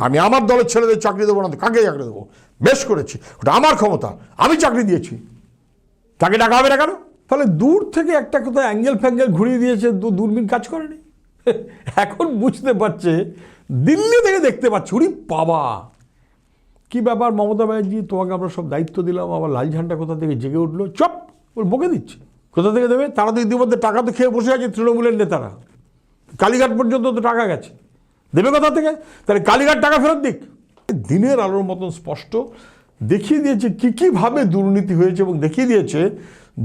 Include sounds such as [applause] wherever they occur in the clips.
আমি আমার দলের ছেলেদের চাকরি দেবো না কাকে চাকরি দেবো? বেশ করেছি। ওটা আমার ক্ষমতা। আমি চাকরি দিয়েছি। তাকে ডাকা হবে না কেন? ফলে দূর থেকে একটা কোথাও অ্যাঙ্গেল ফ্যাঙ্গেল ঘুরিয়ে দিয়েছে দূরবীন কাজ করেনি? [laughs] এখন বুঝতে পারছে, দিল্লি থেকে দেখতে পাচ্ছি। উরি বাবা! কি ব্যাপার মমতা ব্যানার্জি? তোমাকে আমরা সব দায়িত্ব দিলাম, আবার লাল ঝান্ডা কোথা থেকে জেগে উঠল? চপ! ওর বকে দিচ্ছে। কোথা থেকে দেবে? তারা তো ইতিমধ্যে টাকা তো খেয়ে বসে আছে তৃণমূলের নেতারা। কালীঘাট পর্যন্ত তো টাকা গেছে। দেবে কোথা থেকে? তাহলে কালীঘাট টাকা ফেরত দিক। দিনের আলোর মতন স্পষ্ট। দেখিয়ে দিয়েছে কি, কীভাবে দুর্নীতি হয়েছে এবং দেখিয়ে দিয়েছে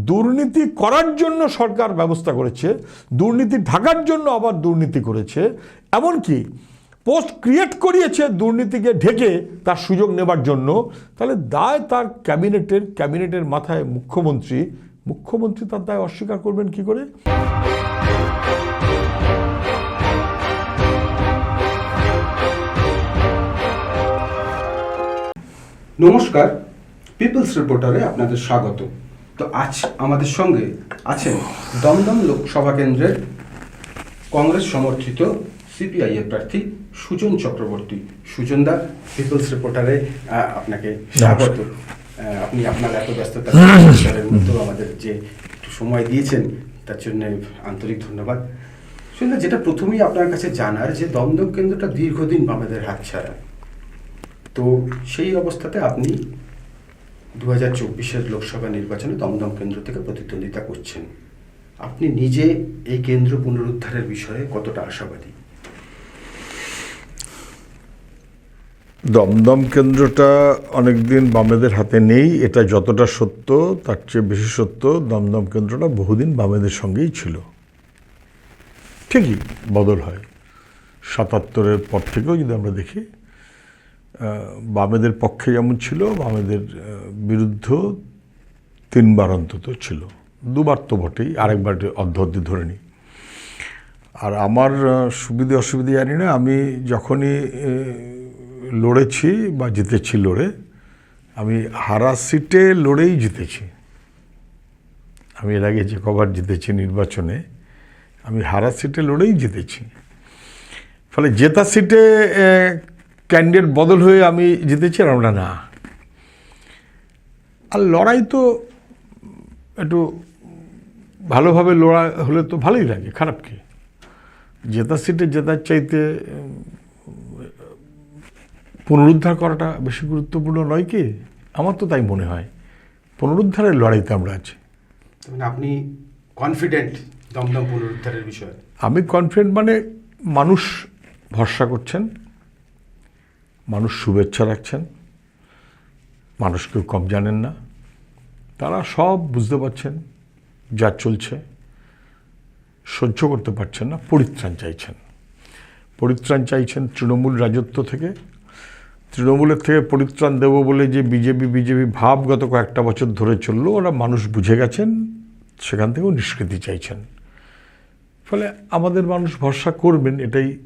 দুর্নীতি করার জন্য সরকার ব্যবস্থা করেছে, দুর্নীতি ঢাকার জন্য আবার দুর্নীতি করেছে। এমনকি পোস্ট ক্রিয়েট করিয়েছে দুর্নীতিকে ঢেকে তার সুযোগ নেবার জন্য। তাহলে দায় তার ক্যাবিনেটের ক্যাবিনেটের মাথায় মুখ্যমন্ত্রী। মুখ্যমন্ত্রী তার দায় অস্বীকার করবেন কি করে? নমস্কার পিপলস রিপোর্টারে আপনাদের স্বাগত। তো আজ আমাদের সঙ্গে আছেন দমদম লোকসভা কেন্দ্রের কংগ্রেস সমর্থিত সিপিআই এর প্রার্থী সুজন চক্রবর্তী। সুজনদা পিপলস রিপোর্টারে আপনাকে স্বাগত। আপনি আপনার এত ব্যস্ততার মধ্যেও আমাদের যে একটু সময় দিয়েছেন তার জন্য আন্তরিক ধন্যবাদ। সুজনদা যেটা প্রথমেই আপনার কাছে জানার যে দমদম কেন্দ্রটা দীর্ঘদিন বামেদের হাতছাড়া। তো সেই অবস্থাতে আপনি দু হাজার চব্বিশের লোকসভা নির্বাচনে দমদম কেন্দ্র থেকে প্রতিদ্বন্দ্বিতা করছেন। আপনি নিজে এই কেন্দ্র পুনরুদ্ধারের বিষয়ে কতটা আশাবাদী? দমদম কেন্দ্রটা অনেকদিন বামেদের হাতে নেই, এটা যতটা সত্য তার চেয়ে বেশি সত্য, দমদম কেন্দ্রটা বহুদিন বামেদের সঙ্গেই ছিল। ঠিকই বদল হয়। সাতাত্তরের পর থেকেও যদি আমরা দেখি বামেদের পক্ষে যেমন ছিল বামেদের আহ, বিরুদ্ধেও তিনবার অন্তত ছিল। দুবার তো বটেই আরেকবার অর্ধ ধরে নিই। আর আমার সুবিধে অসুবিধে জানি না আমি যখনই লড়েছি বা জিতেছি লড়ে আমি হারা সিটে লড়েই জিতেছি। আমি এর আগে যে কবার জিতেছি নির্বাচনে আমি হারা সিটে লড়েই জিতেছি। ফলে জেতা সিটে ক্যান্ডিডেট বদল হয়ে আমি জিতেছি আর আমরা না। আর লড়াই তো একটু ভালোভাবে লড়া হলে তো ভালোই লাগে খারাপ কি জেতা সিটে জেতার চাইতে পুনরুদ্ধার করাটা বেশি গুরুত্বপূর্ণ নয় কি? আমার তো তাই মনে হয়। পুনরুদ্ধারের লড়াইতে আমরা আছি। মানে আপনি কনফিডেন্ট দমদম পুনরুদ্ধারের বিষয়ে? আমি কনফিডেন্ট মানে মানুষ ভরসা করছেন। মানুষ শুভেচ্ছা রাখছেন, মানুষ কেউ কম জানেন না, তারা সব বুঝতে পারছেন যা চলছে, সহ্য করতে পারছেন না, পরিত্রাণ চাইছেন। পরিত্রাণ চাইছেন তৃণমূল রাজত্ব থেকে। তৃণমূলের থেকে পরিত্রাণ দেব বলে যে বিজেপি বিজেপি ভাব গত কয়েকটা বছর ধরে চলল, ওরা মানুষ বুঝে গেছেন, সেখান থেকেও নিষ্কৃতি চাইছেন। ফলে আমাদের মানুষ ভরসা করবেন, এটাই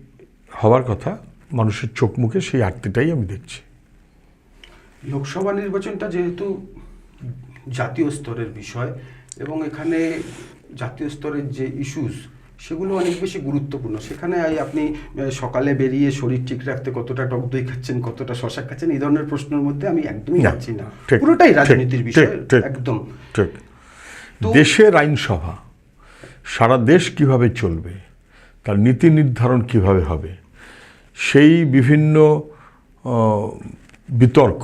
হওয়ার কথা। মানুষের চোখ মুখে সেই আরতিটাই আমি দেখছি। লোকসভা নির্বাচনটা যেহেতু জাতীয় স্তরের বিষয় এবং এখানে জাতীয় স্তরের যে ইস্যুস সেগুলো অনেক বেশি গুরুত্বপূর্ণ। সেখানে আপনি সকালে বেরিয়ে শরীর ঠিক রাখতে কতটা টক দই খাচ্ছেন কতটা শশা খাচ্ছেন এই ধরনের প্রশ্নের মধ্যে আমি একদমই যাচ্ছি না। পুরোটাই রাজনীতির বিষয় একদম। ঠিক। দেশের আইনসভা সারা দেশ কীভাবে চলবে তার নীতি নির্ধারণ কীভাবে হবে সেই বিভিন্ন বিতর্ক,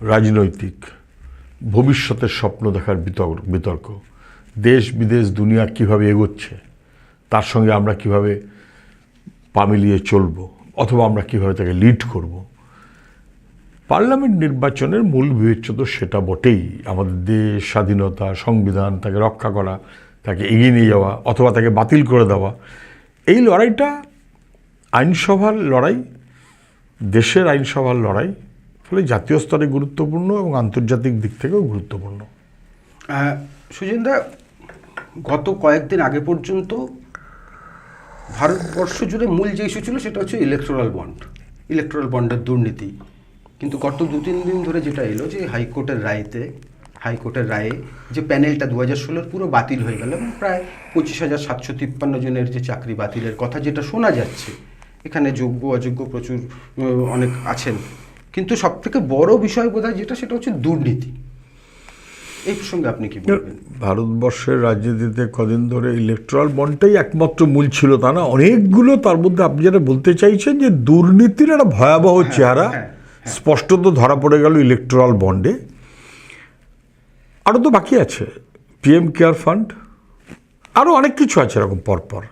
রাজনৈতিক, ভবিষ্যতের স্বপ্ন দেখার বিতর্ক, দেশ, বিদেশ, দুনিয়া কীভাবে এগোচ্ছে, তার সঙ্গে আমরা কীভাবে পা মিলিয়ে চলবো, অথবা আমরা কীভাবে তাকে লিড করব। পার্লামেন্ট নির্বাচনের মূল বিবেচ্য তো সেটা বটেই। আমাদের দেশ, স্বাধীনতা, সংবিধান, তাকে রক্ষা করা, তাকে এগিয়ে নিয়ে যাওয়া, অথবা তাকে বাতিল করে দেওয়া। এই লড়াইটা আইনসভার লড়াই, দেশের আইনসভার লড়াই, ফলে জাতীয় স্তরে গুরুত্বপূর্ণ এবং আন্তর্জাতিক দিক থেকেও গুরুত্বপূর্ণ। সুজেনদা গত কয়েকদিন আগে পর্যন্ত ভারতবর্ষ জুড়ে মূল যে ইস্যু ছিল সেটা হচ্ছে ইলেকট্রাল বন্ড ইলেকট্রাল বন্ডের দুর্নীতি। কিন্তু গত দু তিন দিন ধরে যেটা এলো যে হাইকোর্টের রায়তে, হাইকোর্টের রায়ে যে প্যানেলটা দু হাজার ষোলোর পুরো বাতিল হয়ে গেল এবং প্রায় পঁচিশ হাজার সাতশো তিপ্পান্ন জনের যে চাকরি বাতিলের কথা যেটা শোনা যাচ্ছে এখানে যোগ্য অযোগ্য প্রচুর অনেক আছেন। কিন্তু সব থেকে বড় বিষয় বোধহয় যেটা সেটা হচ্ছে দুর্নীতি। এই প্রসঙ্গে আপনি কি বলবেন? ভারতবর্ষের রাজনীতিতে কদিন ধরে ইলেকট্রাল বন্ডটাই একমাত্র মূল ছিল তা না? অনেকগুলো তার মধ্যে আপনি যেটা বলতে চাইছেন যে দুর্নীতির একটা ভয়াবহ চেহারা হ্যাঁ, স্পষ্টত ধরা পড়ে গেল ইলেকট্রাল বন্ডে আরও তো বাকি আছে। পিএম কেয়ার ফান্ড আরও অনেক কিছু আছে এরকম পরপর।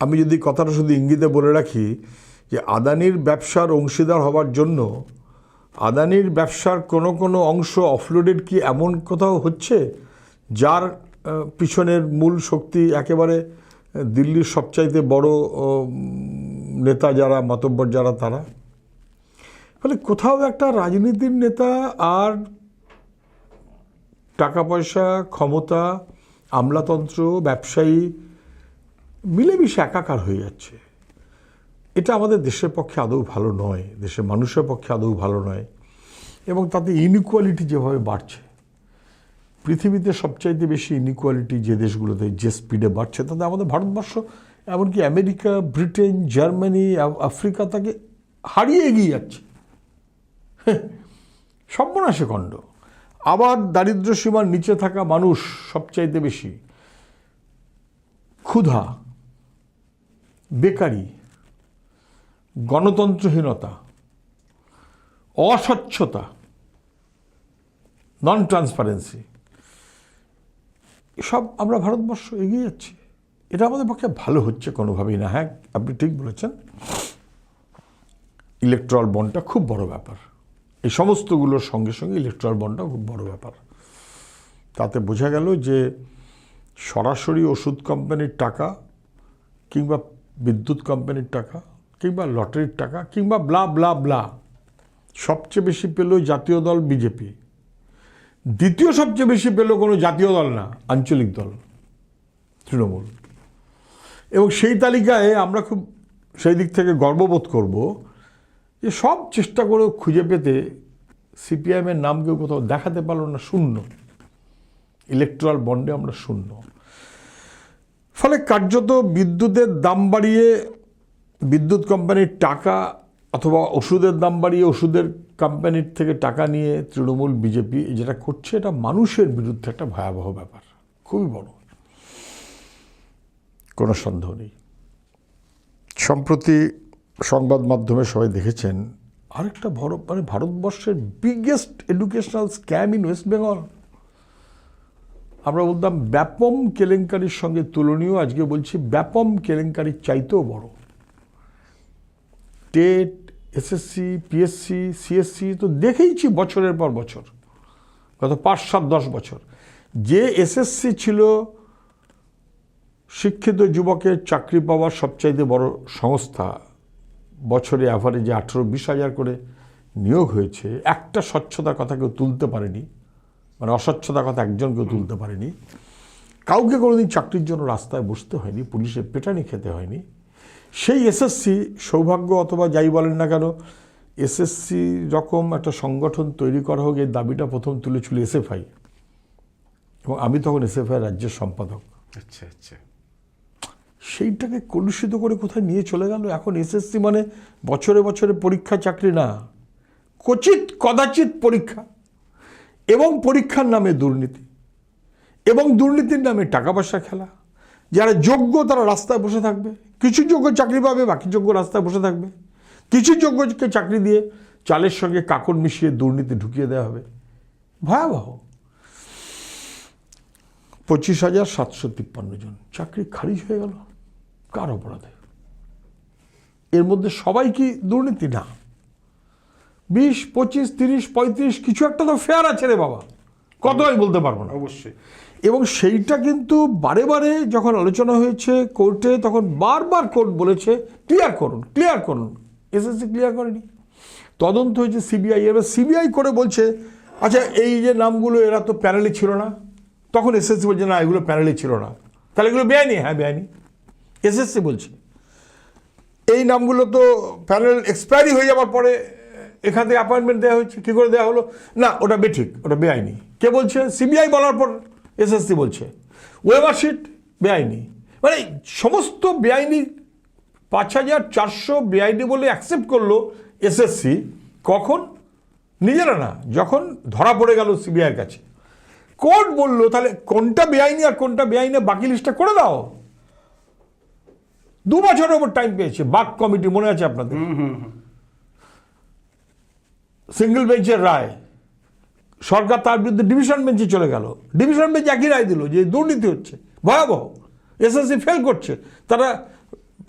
আমি যদি কথাটা শুধু ইঙ্গিতে বলে রাখি যে আদানির ব্যবসার অংশীদার হওয়ার জন্য আদানির ব্যবসার কোনো কোনো অংশ অফলোডেড কি এমন কোথাও হচ্ছে? যার পিছনের মূল শক্তি একেবারে দিল্লির সবচাইতে বড় নেতা যারা, মাতব্বর যারা, তারা? ফলে কোথাও একটা রাজনীতির নেতা আর টাকা পয়সা, ক্ষমতা, আমলাতন্ত্র, ব্যবসায়ী মিলেমিশে একাকার হয়ে যাচ্ছে। এটা আমাদের দেশের পক্ষে আদৌ ভালো নয়, দেশের মানুষের পক্ষে আদৌ ভালো নয় এবং তাতে ইনইকুয়ালিটি যেভাবে বাড়ছে, পৃথিবীতে সবচাইতে বেশি ইনইকুয়ালিটি যে দেশগুলোতে যে স্পিডে বাড়ছে, তাতে আমাদের ভারতবর্ষ এমনকি আমেরিকা, ব্রিটেন, জার্মানি আফ্রিকা তাকে হারিয়ে এগিয়ে যাচ্ছে। সর্বনাশে খণ্ড। আবার দারিদ্র সীমার নিচে থাকা মানুষ সবচাইতে বেশি। ক্ষুধা বেকারি, গণতন্ত্রহীনতা, অস্বচ্ছতা নন ট্রান্সপারেন্সি এসব আমরা ভারতবর্ষ এগিয়ে যাচ্ছি। এটা আমাদের পক্ষে ভালো হচ্ছে কোনোভাবেই না হ্যাঁ আপনি ঠিক বলেছেন। ইলেকট্রাল বন্ডটা খুব বড় ব্যাপার। এই সমস্তগুলোর সঙ্গে সঙ্গে ইলেকট্রাল বন্ডটা খুব বড় ব্যাপার। তাতে বোঝা গেল যে সরাসরি ওষুধ কোম্পানির টাকা কিংবা বিদ্যুৎ কোম্পানির টাকা কিংবা লটারির টাকা কিংবা ব্লা ব্লা ব্লা সবচেয়ে বেশি পেল জাতীয় দল বিজেপি দ্বিতীয় সবচেয়ে বেশি পেল কোনো জাতীয় দল না, আঞ্চলিক দল, তৃণমূল। এবং সেই তালিকায় আমরা খুব সেই দিক থেকে গর্ববোধ করব যে সব চেষ্টা করেও খুঁজে পেতে সিপিআইএমের নাম কেউ কোথাও দেখাতে পারল না শূন্য। ইলেকট্রাল বন্ডে আমরা শূন্য। ফলে কার্যত বিদ্যুতের দাম বাড়িয়ে বিদ্যুৎ কোম্পানির টাকা অথবা ওষুধের দাম বাড়িয়ে ওষুধের কোম্পানির থেকে টাকা নিয়ে তৃণমূল, বিজেপি যেটা করছে, এটা মানুষের বিরুদ্ধে একটা ভয়াবহ ব্যাপার। খুবই বড়। কোনো সন্দেহ নেই। সম্প্রতি সংবাদ মাধ্যমে সবাই দেখেছেন আরেকটা বড় মানে ভারতবর্ষের biggest educational scam in West Bengal আমরা বলতাম, ব্যাপম কেলেঙ্কারির সঙ্গে তুলনীয়। আজকে বলছি, ব্যাপম কেলেঙ্কারির চাইতেও বড়। টেট, এসএসসি, পিএসসি, সিএসসি তো দেখেইছি বছরের পর বছর, গত পাঁচ, সাত, দশ বছর। যে এসএসসি ছিল, শিক্ষিত যুবকের চাকরি পাওয়ার সবচাইতে বড় সংস্থা, বছরে অ্যাভারেজে আঠেরো, বিশ হাজার করে নিয়োগ হয়েছে। একটা স্বচ্ছতার কথা কেউ তুলতে পারেনি। মানে অস্বচ্ছতার কথা একজন কেউ তুলতে পারেনি। কাউকে কোনোদিন চাকরির জন্য রাস্তায় বসতে হয়নি পুলিশে পেটানি খেতে হয়নি। সেই এসএসসি সৌভাগ্য অথবা যাই বলেন না কেন এসএসসি রকম একটা সংগঠন তৈরি করা হোক এই দাবিটা প্রথম তুলেছিল এসএফআই। এবং আমি তখন এসএফআই রাজ্যের সম্পাদক। আচ্ছা আচ্ছা। সেইটাকে কলুষিত করে কোথায় নিয়ে চলে গেল? এখন এসএসসি মানে বছরে বছরে পরীক্ষা চাকরি না। কচিত কদাচিৎ পরীক্ষা। এবং পরীক্ষার নামে দুর্নীতি, এবং দুর্নীতির নামে টাকা পয়সা খেলা। যারা যোগ্য তারা রাস্তায় বসে থাকবে। কিছু যোগ্য চাকরি পাবে, বাকি যোগ্য রাস্তায় বসে থাকবে। কিছু যোগ্যকে চাকরি দিয়ে চালের সঙ্গে কাকড় মিশিয়ে দুর্নীতি ঢুকিয়ে দেওয়া হবে। ভয়াবহ। পঁচিশ হাজার সাতশো তিপ্পান্ন জন। চাকরি খারিজ হয়ে গেল। কার অপরাধে? এর মধ্যে সবাই কি দুর্নীতি? না। বিশ পঁচিশ তিরিশ পঁয়ত্রিশ কিছু একটা তো ফেয়ার আছে রে বাবা। কত আমি বলতে পারব না। অবশ্যই। এবং সেইটা কিন্তু বারে বারে যখন আলোচনা হয়েছে কোর্টে তখন বারবার কোর্ট বলেছে ক্লিয়ার করুন ক্লিয়ার করুন। এসএসসি ক্লিয়ার করেনি। তদন্ত হয়েছে সিবিআই এবার সিবিআই করে বলছে আচ্ছা এই যে নামগুলো এরা তো প্যানেলে ছিল না। তখন এসএসসি বলছে না এগুলো প্যানেলে ছিল না। তাহলে এগুলো বেআইনি? হ্যাঁ বেআইনি। এসএসসি বলছে এই নামগুলো তো প্যানেল এক্সপায়ারি হয়ে যাওয়ার পরে এখান থেকে অ্যাপয়েন্টমেন্ট দেওয়া হয়েছে, কী করে দেওয়া হলো? না, ওটা বেঠিক, ওটা বেআইনি। কে বলছে? সিবিআই বলার পর এসএসসি বলছে। ওয়েবার শিট বেআইনি। মানে সমস্ত বেআইনি পাঁচ হাজার চারশো বেআইনি বলে অ্যাকসেপ্ট করল এসএসসি কখন? নিজেরা না, যখন ধরা পড়ে গেল সিবিআইয়ের কাছে। কোর্ট বলল, তাহলে কোনটা বেআইনি আর কোনটা বেআইনি বাকি লিস্টটা করে দাও। দু বছরের ওপর টাইম পেয়েছে। বাক কমিটি, মনে আছে আপনাদের? সিঙ্গেল বেঞ্চের রায়। সরকার তার বিরুদ্ধে ডিভিশন বেঞ্চে চলে গেল। ডিভিশন বেঞ্চ একই রায় দিল যে দুর্নীতি হচ্ছে। ভয়াবহ। এসএসসি ফেল করছে। তারা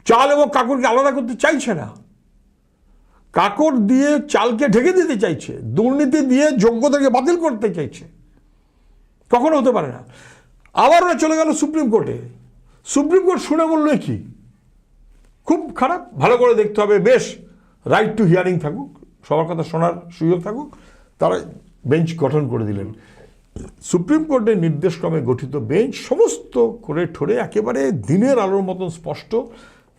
চাল এবং কাকুরকে আলাদা করতে চাইছে না। কাকড় দিয়ে চালকে ঢেকে দিতে চাইছে। দুর্নীতি দিয়ে যোগ্যতাকে বাতিল করতে চাইছে। কখনো হতে পারে না। আবার ওরা চলে গেল সুপ্রিম কোর্টে। সুপ্রিম কোর্ট শুনে বলল কি? খুব খারাপ। ভালো করে দেখতে হবে। বেশ রাইট টু হিয়ারিং থাকুক। সবার কথা শোনার সুযোগ থাকুক, তারা বেঞ্চ গঠন করে দিলেন। সুপ্রিম কোর্টের নির্দেশক্রমে গঠিত বেঞ্চ সমস্ত করে ঠরে একেবারে দিনের আলোর মতন স্পষ্ট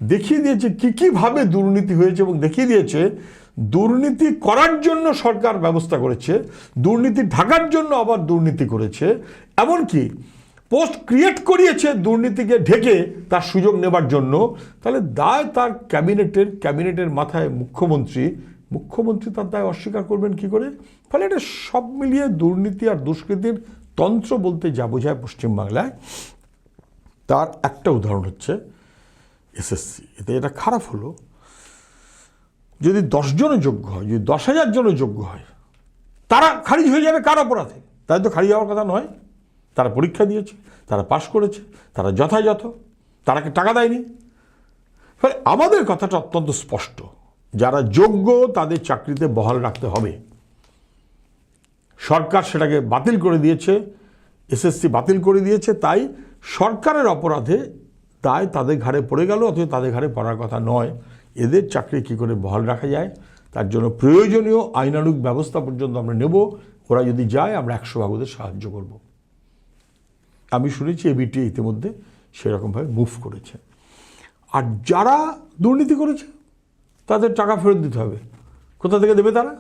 দেখিয়ে দিয়েছে কী কীভাবে দুর্নীতি হয়েছে এবং দেখিয়ে দিয়েছে দুর্নীতি করার জন্য সরকার ব্যবস্থা করেছে, দুর্নীতি ঢাকার জন্য আবার দুর্নীতি করেছে, এমনকি পোস্ট ক্রিয়েট করিয়েছে দুর্নীতিকে ঢেকে তার সুযোগ নেবার জন্য। তাহলে দায় তার ক্যাবিনেটের ক্যাবিনেটের মাথায় মুখ্যমন্ত্রী মুখ্যমন্ত্রী তার দায় অস্বীকার করবেন কি করে? ফলে এটা সব মিলিয়ে দুর্নীতি আর দুষ্কৃতির তন্ত্র বলতে যা বোঝায় পশ্চিমবাংলায়, তার একটা উদাহরণ হচ্ছে এসএসসি এতে এটা খারাপ হলো। যদি দশজনও যোগ্য হয়, যদি দশ হাজার জনও যোগ্য হয়, তারা খারিজ হয়ে যাবে কার অপরাধে? তাই তো খারিজ হওয়ার কথা নয়। তারা পরীক্ষা দিয়েছে, তারা পাশ করেছে, তারা যথাযথ তারাকে টাকা দেয়নি? ফলে আমাদের কথাটা অত্যন্ত স্পষ্ট। যারা যোগ্য তাদের চাকরিতে বহাল রাখতে হবে। সরকার সেটাকে বাতিল করে দিয়েছে, এসএসসি বাতিল করে দিয়েছে, তাই সরকারের অপরাধে দায় তাদের ঘাড়ে পড়ে গেল, অথচ তাদের ঘাড়ে পড়ার কথা নয়। এদের চাকরি কী করে বহাল রাখা যায়? তার জন্য প্রয়োজনীয় আইনানুগ ব্যবস্থা পর্যন্ত আমরা নেব। ওরা যদি যায়, আমরা একশো ভাগ ওদের সাহায্য করব। আমি শুনেছি এবিটি ইতিমধ্যে সেরকমভাবে মুভ করেছে। আর যারা দুর্নীতি করেছে তাদের টাকা ফেরত দিতে হবে। কোথা থেকে দেবে তারা?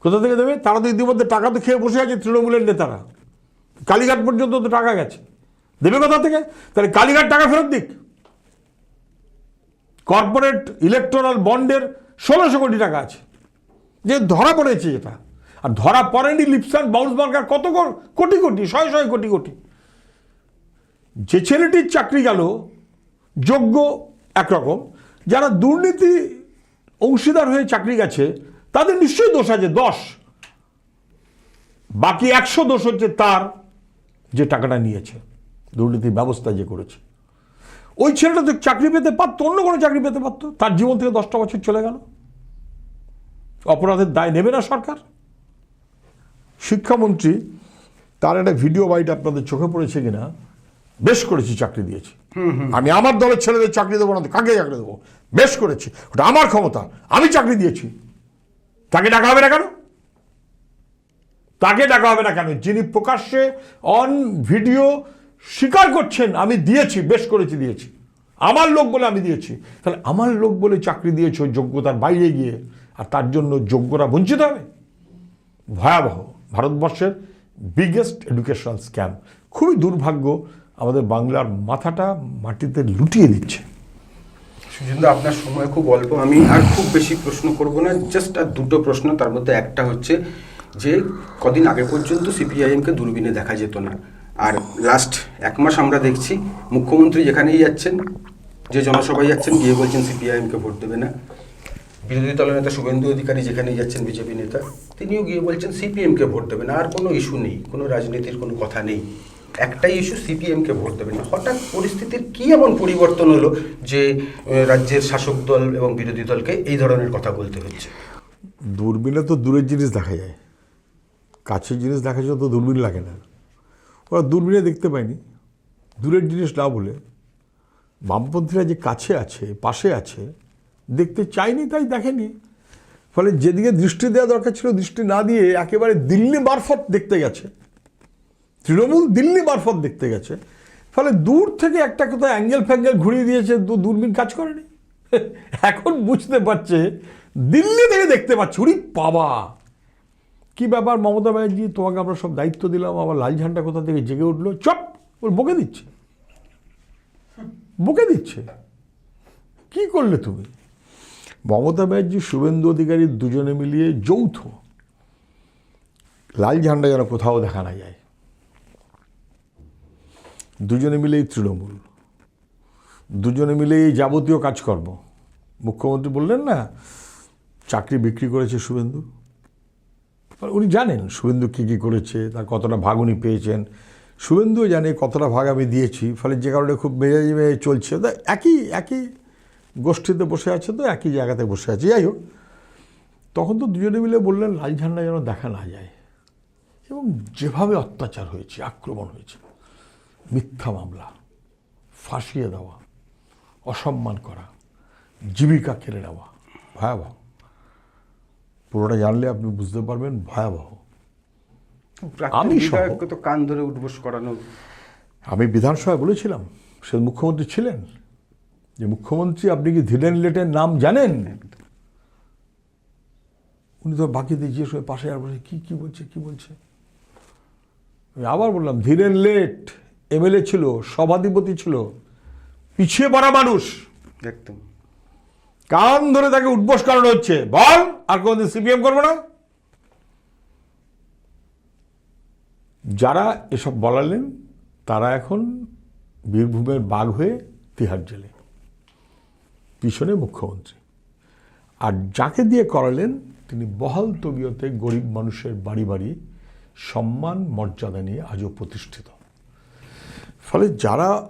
কোথা থেকে দেবে? তারা তো ইতিমধ্যে টাকা তো খেয়ে বসে আছে তৃণমূলের নেতারা। কালীঘাট পর্যন্ত তো টাকা গেছে। দেবে কোথা থেকে? তাহলে কালীঘাট টাকা ফেরত দিক। কর্পোরেট ইলেকট্রাল বন্ডের ষোলোশো কোটি টাকা আছে। যে ধরা পড়েছে এটা। আর ধরা পড়েনি লিপসান বাউন্স বার্গার কত কোটি কোটি, শয়ে শয়ে কোটি কোটি। যে ছেলেটির চাকরি গেল, যোগ্য একরকম যারা দুর্নীতি অংশীদার হয়ে চাকরি গেছে, তাদের নিশ্চয়ই দোষ আছে, দশ। বাকি একশো দোষ হচ্ছে তার যে টাকাটা নিয়েছে, দুর্নীতির ব্যবস্থা যে করেছে। ওই ছেলেটা তো চাকরি পেতে পারতো, অন্য কোনো চাকরি পেতে পারতো, তার জীবন থেকে দশটা বছর চলে গেল। অপরাধের দায় নেবে না সরকার। শিক্ষামন্ত্রী, তার একটা ভিডিও বাইট আপনাদের চোখে পড়েছে কিনা, বেশ করেছি, চাকরি দিয়েছি। আমি আমার দলের ছেলেদের চাকরি দেবো না কাকে চাকরি দেবো? বেশ করেছি। ওটা আমার ক্ষমতা। আমি চাকরি দিয়েছি। তাকে ডাকা হবে না কেন? তাকে ডাকা হবে না কেন? যিনি প্রকাশ্যে অন ভিডিও স্বীকার করছেন, আমি দিয়েছি, বেশ করেছি, দিয়েছি। আমার লোক বলে আমি দিয়েছি। তাহলে আমার লোক বলে চাকরি দিয়েছ, যোগ্যতার বাইরে গিয়ে, আর তার জন্য যোগ্যরা বঞ্চিত হবে? ভয়াবহ। ভারতবর্ষের বিগেস্ট এডুকেশনাল স্ক্যাম খুবই দুর্ভাগ্য আমাদের বাংলার মাথাটা মাটিতে লুটিয়ে দিচ্ছে। সুজেন্দ্র আপনার সময় খুব অল্প। আমি আর খুব বেশি প্রশ্ন করব না জাস্ট আর দুটো প্রশ্ন, তার মধ্যে একটা হচ্ছে যে, কদিন আগে পর্যন্ত সিপিআইএমকে দূরবীনে দেখা যেত না। আর লাস্ট এক মাস আমরা দেখছি, মুখ্যমন্ত্রী যেখানেই যাচ্ছেন, যে জনসভায় যাচ্ছেন, গিয়ে বলছেন সিপিআইএমকে ভোট দেবে না। বিরোধী দলের নেতা শুভেন্দু অধিকারী যেখানেই যাচ্ছেন, বিজেপি নেতা, তিনিও গিয়ে বলছেন সিপিএমকে ভোট দেবে না। আর কোনো ইস্যু নেই, কোনো রাজনীতির কোনো কথা নেই। একটাই ইস্যু সিপিএমকে ভোট দেবে না হঠাৎ পরিস্থিতির কি এমন পরিবর্তন হলো যে রাজ্যের শাসক দল এবং বিরোধী দলকে এই ধরনের কথা বলতে হচ্ছে? দূরবীনে তো দূরের জিনিস দেখা যায়। কাছের জিনিস দেখার জন্য তো দূরবীন লাগে না। ওরা দূরবীনে দেখতে পায়নি। দূরের জিনিস না বলে বামপন্থীরা যে কাছে আছে, পাশে আছে, দেখতে চায়নি তাই দেখেনি। ফলে যেদিকে দৃষ্টি দেওয়া দরকার ছিল, দৃষ্টি না দিয়ে একেবারে দিল্লি মারফত দেখতে গেছে। তৃণমূল দিল্লি মারফত দেখতে গেছে। ফলে দূর থেকে একটা কোথাও অ্যাঙ্গেল ফ্যাঙ্গেল ঘুরিয়ে দিয়েছে দূরবীন কাজ করেনি। [laughs] এখন বুঝতে পারছে, দিল্লি থেকে দেখতে পাচ্ছে উরি বাবা! কি ব্যাপার মমতা ব্যানার্জি, তোমাকে আমরা সব দায়িত্ব দিলাম, আবার লাল ঝান্ডা কোথা থেকে জেগে উঠল? চপ, ওর বকে দিচ্ছে। বকে দিচ্ছে। কি করলে তুমি? মমতা ব্যানার্জি, শুভেন্দু অধিকারী দুজনে মিলিয়ে যৌথ। লাল ঝান্ডা যেন কোথাও দেখা না যায়। দুজনে মিলেই তৃণমূল, দুজনে মিলেই যাবতীয় কাজকর্ম। মুখ্যমন্ত্রী বললেন না, চাকরি বিক্রি করেছে শুভেন্দু। উনি জানেন শুভেন্দু কী কী করেছে, তার কতটা ভাগ উনি পেয়েছেন। শুভেন্দুও জানে কতটা ভাগ আমি দিয়েছি, ফলে যে কারণে খুব মেজাজি মেয়ে চলছে। তো একই একই গোষ্ঠীতে বসে আছে তো, একই জায়গাতে বসে আছে। যাই হোক, তখন তো দুজনে মিলে বললেন, লাল ঝান্ডা যেন দেখা না যায়। এবং যেভাবে অত্যাচার হয়েছে, আক্রমণ হয়েছে মিথ্যা মামলা ফাঁসিয়ে দেওয়া অসম্মান করা জীবিকা কেড়ে নেওয়া ভয়াবহ। পুরোটা জানলে আপনি বুঝতে পারবেন ভয়াবহ। আমি তো কান ধরে উঠবোস করানো আমি বিধানসভায় বলেছিলাম সে মুখ্যমন্ত্রী ছিলেন। যে মুখ্যমন্ত্রী আপনি কি ধীরেন লেটের নাম জানেন? উনি তো বাকিদের জিজ্ঞেস করে পাশে আর বসে কি কি বলছে কি বলছে? আমি আবার বললাম ধীরেন লেট এমএলএ ছিল সভাধিপতি ছিল পিছিয়ে পড়া মানুষ। একদম। কান ধরে তাকে উদ্বোস করানো হচ্ছে। বল আর কোনদিন সিপিএম করব না। যারা এসব বলালেন তারা এখন বীরভূমের বাঘ হয়ে তিহার জেলে। পিছনে মুখ্যমন্ত্রী। আর যাকে দিয়ে করালেন তিনি বহাল তবিয়তে গরিব মানুষের বাড়ি বাড়ি সম্মান মর্যাদা নিয়ে আজও প্রতিষ্ঠিত। ফলে যারা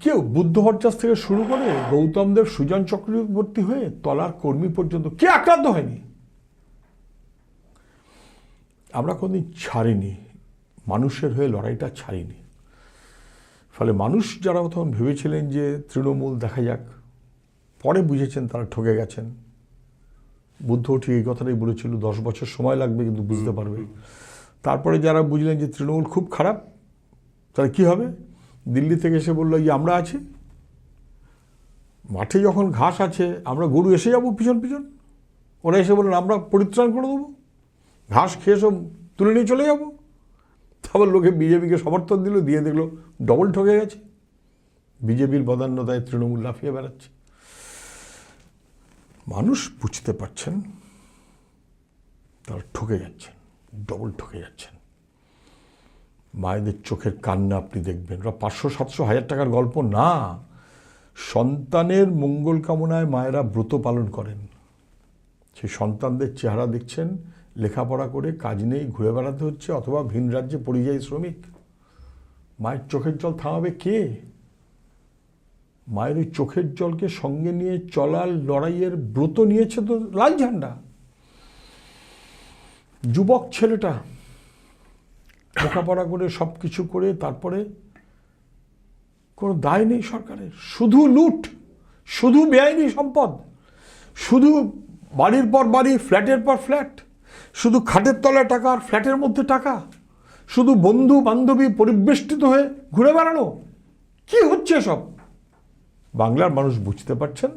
কেউ বুদ্ধ ভট্টাস থেকে শুরু করে গৌতম দেব সুজন চক্রবর্তী হয়ে তলার কর্মী পর্যন্ত কে আক্রান্ত হয়নি? আমরা কোনদিন ছাড়িনি। মানুষের হয়ে লড়াইটা ছাড়িনি। ফলে মানুষ যারা তখন ভেবেছিলেন যে তৃণমূল দেখা যাক পরে বুঝেছেন তারা ঠকে গেছেন। বুদ্ধ ঠিক এই কথাটাই বলেছিল দশ বছর সময় লাগবে কিন্তু বুঝতে পারবে। তারপরে যারা বুঝলেন যে তৃণমূল খুব খারাপ তাহলে কি হবে? দিল্লি থেকে এসে বলল যে আমরা আছি। মাঠে যখন ঘাস আছে, আমরা গরু এসে যাব পিছন পিছন। ওরা এসে বললেন, আমরা পরিত্রাণ করে দেবো। ঘাস খেয়ে সব তুলে নিয়ে চলে যাব। তারপর লোকে বিজেপিকে সমর্থন দিল, দিয়ে দেখল ডবল ঠকে গেছে। বিজেপির বদান্যতায় তৃণমূল লাফিয়ে বেড়াচ্ছে। মানুষ বুঝতে পারছেন, তারা ঠকে যাচ্ছেন ডবল ঠকে যাচ্ছেন। মায়েদের চোখের কান্না আপনি দেখবেন। ওরা পাঁচশো, সাতশো, হাজার টাকার গল্প না। সন্তানের মঙ্গল কামনায় মায়েরা ব্রত পালন করেন। সেই সন্তানদের চেহারা দেখছেন, লেখাপড়া করে কাজ নেই, ঘুরে বেড়াতে হচ্ছে অথবা ভিন রাজ্যে পরিযায়ী শ্রমিক। মায়ের চোখের জল থামাবে কে? মায়ের ওই চোখের জলকে সঙ্গে নিয়ে চলার লড়াইয়ের ব্রত নিয়েছে তো লাল ঝান্ডা। যুবক ছেলেটা লেখাপড়া করে সব কিছু করে তারপরে কোনো দায় নেই সরকারের। শুধু লুট, শুধু বেআইনি সম্পদ, শুধু বাড়ির পর বাড়ি, ফ্ল্যাটের পর ফ্ল্যাট, শুধু খাটের তলায় টাকা আর ফ্ল্যাটের মধ্যে টাকা, শুধু বন্ধু বান্ধবী পরিবেষ্টিত হয়ে ঘুরে বেড়ানো। কি হচ্ছে সব বাংলার মানুষ বুঝতে পারছেন,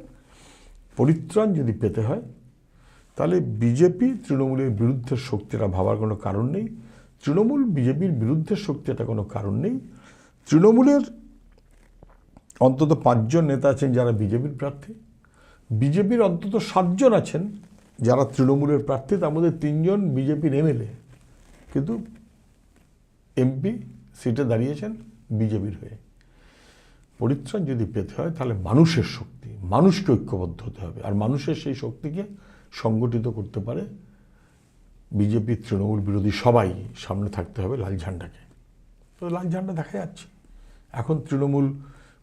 পরিত্রাণ যদি পেতে হয়, তাহলে বিজেপি তৃণমূলের বিরুদ্ধে শক্তিটা ভাবার কোনো কারণ নেই। তৃণমূল বিজেপির বিরুদ্ধে শক্তি এটা কোনো কারণ নেই। তৃণমূলের অন্তত পাঁচজন নেতা আছেন যারা বিজেপির প্রার্থী। বিজেপির অন্তত সাতজন আছেন যারা তৃণমূলের প্রার্থী, তার মধ্যে তিনজন বিজেপির এমএলএ। কিন্তু এমপি সিটে দাঁড়িয়েছেন বিজেপির হয়ে। পরিত্রাণ যদি পেতে হয়, তাহলে মানুষের শক্তি, মানুষকে ঐক্যবদ্ধ হতে হবে। আর মানুষের সেই শক্তিকে সংগঠিত করতে পারে বিজেপি তৃণমূল বিরোধী সবাই সামনে থাকতে হবে লাল ঝান্ডাকে। তো লাল ঝান্ডা দেখা যাচ্ছে। এখন তৃণমূল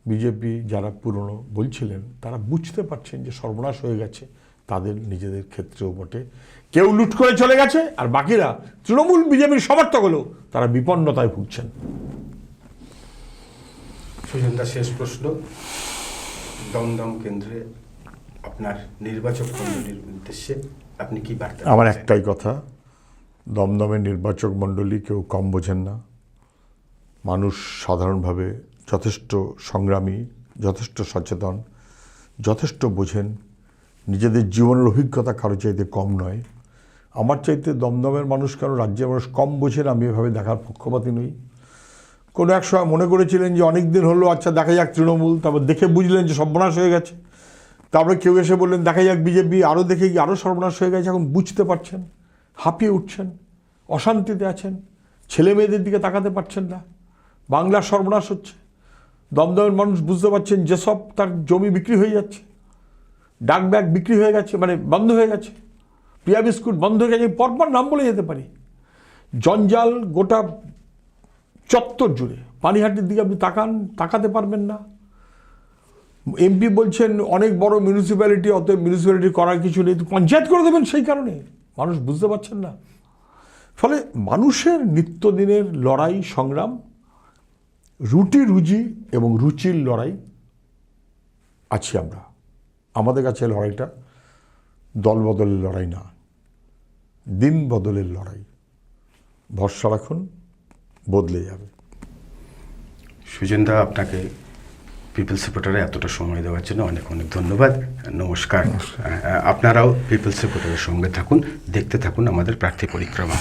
বিজেপি যারা পুরনো বলছিলেন তারা বুঝতে পারছেন যে সর্বনাশ হয়ে গেছে। তাদের নিজেদের ক্ষেত্রেও বটে। কেউ লুট করে চলে গেছে আর বাকিরা তৃণমূল বিজেপির সমর্থক হলেও তারা বিপন্নতায় ভুগছেন। সুজনদা শেষ প্রশ্ন। দমদম কেন্দ্রে আপনার নির্বাচক মণ্ডলীর উদ্দেশ্যে আপনি কি বার্তা আমার একটাই কথা দমদমের নির্বাচক মণ্ডলী কেউ কম বোঝেন না। মানুষ সাধারণভাবে যথেষ্ট সংগ্রামী, যথেষ্ট সচেতন, যথেষ্ট বোঝেন। নিজেদের জীবনের অভিজ্ঞতা কারও চাইতে কম নয়। আমার চাইতে দমদমের মানুষ কেন রাজ্যের মানুষ কম বোঝেন আমি এভাবে দেখার পক্ষপাতী নই। কোনো এক সময় মনে করেছিলেন যে অনেক দিন হলো আচ্ছা দেখা যাক তৃণমূল, তারপর দেখে বুঝলেন যে সর্বনাশ হয়ে গেছে। তারপরে কেউ এসে বললেন, দেখা যাক বিজেপি আরও দেখে গিয়ে আরও সর্বনাশ হয়ে গেছে, এখন বুঝতে পারছেন। হাঁপিয়ে উঠছেন, অশান্তিতে আছেন ছেলে মেয়েদের দিকে তাকাতে পারছেন না বাংলার সর্বনাশ হচ্ছে, দমদমের মানুষ বুঝতে পারছেন যেসব তার জমি বিক্রি হয়ে যাচ্ছে, ডাক ব্যাগ বিক্রি হয়ে গেছে মানে বন্ধ হয়ে গেছে পিয়া বিস্কুট বন্ধ হয়ে গেছে, পরপর নাম বলে যেতে পারি। জঞ্জাল গোটা চত্বর জুড়ে, পানিহাটির দিকে আপনি তাকান, তাকাতে পারবেন না। এমপি বলছেন, অনেক বড় মিউনিসিপ্যালিটি অত মিউনিসিপ্যালিটি করার কিছু নেই পঞ্চায়েত করে দেবেন সেই কারণে। মানুষ বুঝতে পারছেন না। ফলে মানুষের নিত্যদিনের লড়াই, সংগ্রাম, রুটি রুজি এবং রুচির লড়াই আছি আমরা। আমাদের কাছে লড়াইটা দল বদলের লড়াই না, দিন বদলের লড়াই। ভরসা রাখুন, বদলে যাবে। সুজেন্দা, আপনাকে পিপলস রিপোর্টারে এতটা সময় দেওয়ার জন্য অনেক অনেক ধন্যবাদ। নমস্কার। আপনারাও পিপলস রিপোর্টারের সঙ্গে থাকুন দেখতে থাকুন আমাদের প্রার্থী পরিক্রমা।